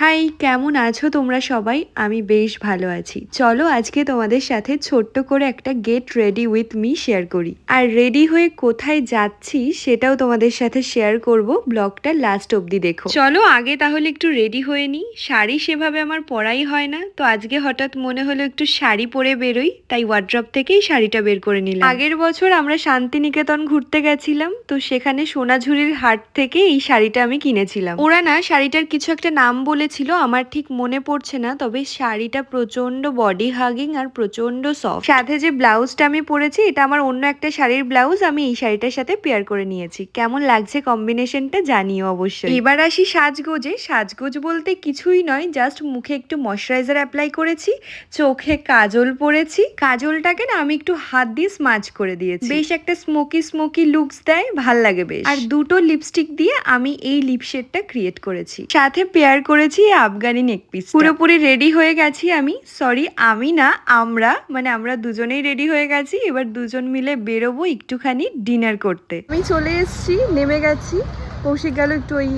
High, কেমন আছো তোমরা সবাই? আমি বেশ ভালো আছি। চলো আজকে তোমাদের সাথে ছোট্ট করে একটা get ready with me share করি। আর রেডি হয়ে কোথায় যাচ্ছি সেটাও তোমাদের সাথে শেয়ার করব ব্লগটা লাস্ট অবধি দেখো। চলো আগে তাহলে একটু রেডি হয়ে নিই। শাড়ি সেভাবে আমার পরাই হয় না। তো আজকে হঠাৎ মনে হলো একটু শাড়ি পরে বেরোই, তাই ওয়ার্ড্রপ থেকেই শাড়িটা বের করে নিলাম। আগের বছর আমরা শান্তিনিকেতন ঘুরতে গেছিলাম, তো সেখানে সোনাঝুরির হাট থেকে এই শাড়িটা আমি কিনেছিলাম। ওরা না শাড়িটার কিছু একটা নাম বলেছিল আমার ঠিক মনে পড়ছে না, তবে শাড়িটা প্রচণ্ড বডি হাগিং আর প্রচণ্ড সফট সাথে যে ব্লাউজটা আমি পরেছি, এটা আমার অন্য একটা শাড়ির ব্লাউজ আমি এই শাড়িটার সাথে পেয়ার করে নিয়েছি। কেমন লাগছে কম্বিনেশনটা জানিও অবশ্যই। এবার আসি সাজগোজে। সাজগোজ বলতে কিছুই নয় জাস্ট মুখে একটু ময়শ্চারাইজার অ্যাপ্লাই করেছি, চোখে কাজল পরেছি। কাজলটাকে না আমি একটু হাত দিয়ে স্মাচ করে দিয়েছি। বেশ একটা স্মোকি স্মোকি লুকস দেয়, ভালো লাগে বেশ। আর দুটো লিপস্টিক দিয়ে আমি এই লিপ শেডটা ক্রিয়েট করেছি। সাথে পেয়ার করেছি এই আফগানি নেক পিস পুরোপুরি রেডি হয়ে গেছি আমি। সরি আমি না, আমরা মানে আমরা দুজনেই রেডি হয়ে গেছি। এবার দুজন মিলে বেরোবো একটুখানি ডিনার করতে। আমি চলে এসেছি, নেমে গেছি। কৌশিক গেল একটু ওই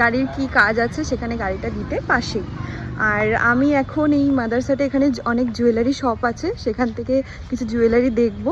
গাড়ির কি কাজ আছে সেখানে গাড়িটা দিতে পাশে আর আমি এখন এই মাদারসাটে এখানে অনেক জুয়েলারি শপ আছে। সেখান থেকে কিছু জুয়েলারি দেখব।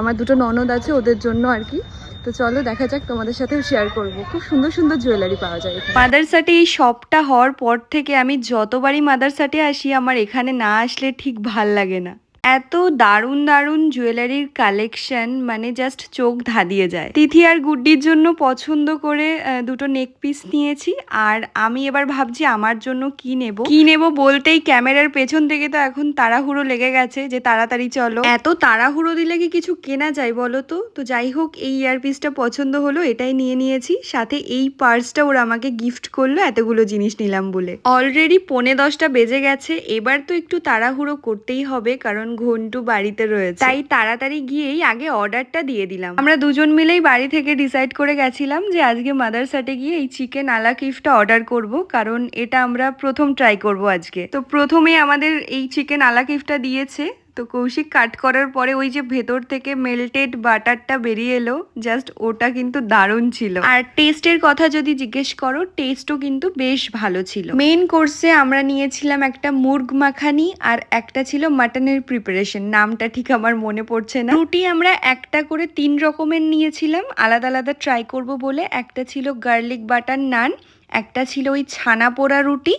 আমার দুটো ননদ আছে, ওদের জন্য আর কি। তো চলো, দেখা যাক, তোমাদের সাথেও শেয়ার করব। খুব সুন্দর সুন্দর জুয়েলারি পাওয়া যায় মাদারসাটি এই শপটা হওয়ার পর থেকে আমি যতবারই মাদারসাটে আসি, আমার এখানে না আসলে ঠিক ভালো লাগে না। এত দারুণ দারুণ জুয়েলারির কালেকশন মানে জাস্ট চোখ ধাঁধিয়ে যায়। তিথি আর গুড্ডির জন্য পছন্দ করে দুটো নেক পিস নিয়েছি, আর আমি এবার ভাবছি আমার জন্য কি নেব? কি নেব বলতেই ক্যামেরার পেছন থেকে তো এখন তাড়াহুড়ো লেগে গেছে যে তাড়াতাড়ি চলো। এত তাড়াহুড়ো দিলে কি কিছু কেনা যায় বলো তো? তো যাই হোক, এই ইয়ার পিসটা পছন্দ হলো, এটাই নিয়ে নিয়েছি, সাথে এই পার্সটা ওরা আমাকে গিফট করল, এতগুলো জিনিস নিলাম বলে। অলরেডি পৌনে দশটা বেজে গেছে, এবার তো একটু তাড়াহুড়ো করতেই হবে, কারণ ঘন্টু বাড়িতে রয়েছে। তাই তাড়াতাড়ি গিয়েই আগে অর্ডারটা দিয়ে দিলাম। আমরা দুজন মিলেই বাড়ি থেকে ডিসাইড করে গেছিলাম যে আজকে মাদারসাটে গিয়ে এই চিকেন আলা কিফটা অর্ডার করব কারণ এটা আমরা প্রথম ট্রাই করব আজকে। তো প্রথমে আমাদের এই চিকেন আলা কিফটা দিয়েছে। তো কৌশিক কাট করার পরে ওই যে ভেতর থেকে মেল্টেড বাটারটা বেরিয়ে এলো জাস্ট ওটা কিন্তু দারুণ ছিল। আর টেস্টের কথা যদি জিজ্ঞেস করো টেস্টও কিন্তু বেশ ভালো ছিল। মেন কোর্সে আমরা নিয়েছিলাম একটা মুরগ মাখানি আর একটা ছিল মাটনের প্রিপারেশন নামটা ঠিক আমার মনে পড়ছে না। রুটি আমরা একটা করে তিন রকমের নিয়েছিলাম। আলাদা আলাদা ট্রাই করব বলে। একটা ছিল গার্লিক বাটার নান একটা ছিল ওই ছানা পোড়া রুটি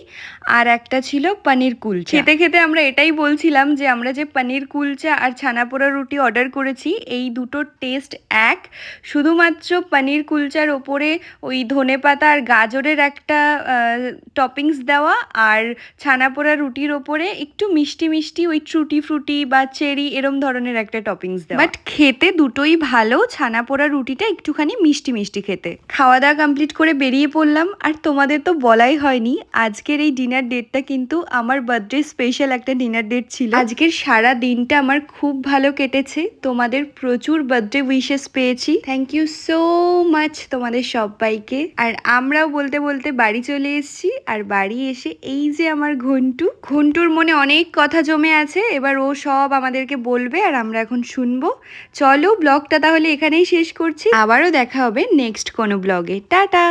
আর একটা ছিল পনির কুলচা। খেতে খেতে আমরা এটাই বলছিলাম যে আমরা যে পনির কুলচা আর ছানা পোড়া রুটি অর্ডার করেছি, এই দুটোর টেস্ট এক। শুধুমাত্র পনির কুলচার ওপরে ওই ধনেপাতা আর গাজরের একটা টপিংস দেওয়া আর ছানা পোড়া রুটির ওপরে একটু মিষ্টি মিষ্টি ওই ট্রুটি ফ্রুটি বা চেরি এরম ধরনের একটা টপিংস দেওয়া। বাট খেতে দুটোই ভালো, ছানা পোড়া রুটিটা একটুখানি মিষ্টি মিষ্টি খেতে। খাওয়া দাওয়া কমপ্লিট করে বেরিয়ে পড়লাম আর তোমাদের তো বলাই হয়নি, আজকের এই ডিনার ডেটটা কিন্তু আমার বার্থডে স্পেশাল একটা ডিনার ডেট ছিল। আজকের সারা দিনটা আমার খুব ভালো কেটেছে, তোমাদের প্রচুর বার্থডে উইশেস পেয়েছি। থ্যাংক ইউ সো মাচ তোমাদের সবাইকে। আর আমরাও বলতে বলতে বাড়ি চলে এসেছি, আর বাড়ি এসে এই যে আমার ঘন্টু, ঘন্টুর মনে অনেক কথা জমে আছে, এবার ও সব আমাদেরকে বলবে আর আমরা এখন শুনব। চলো ব্লগটা তাহলে এখানেই শেষ করছি, আবারও দেখা হবে নেক্সট কোনো ব্লগে টাটা!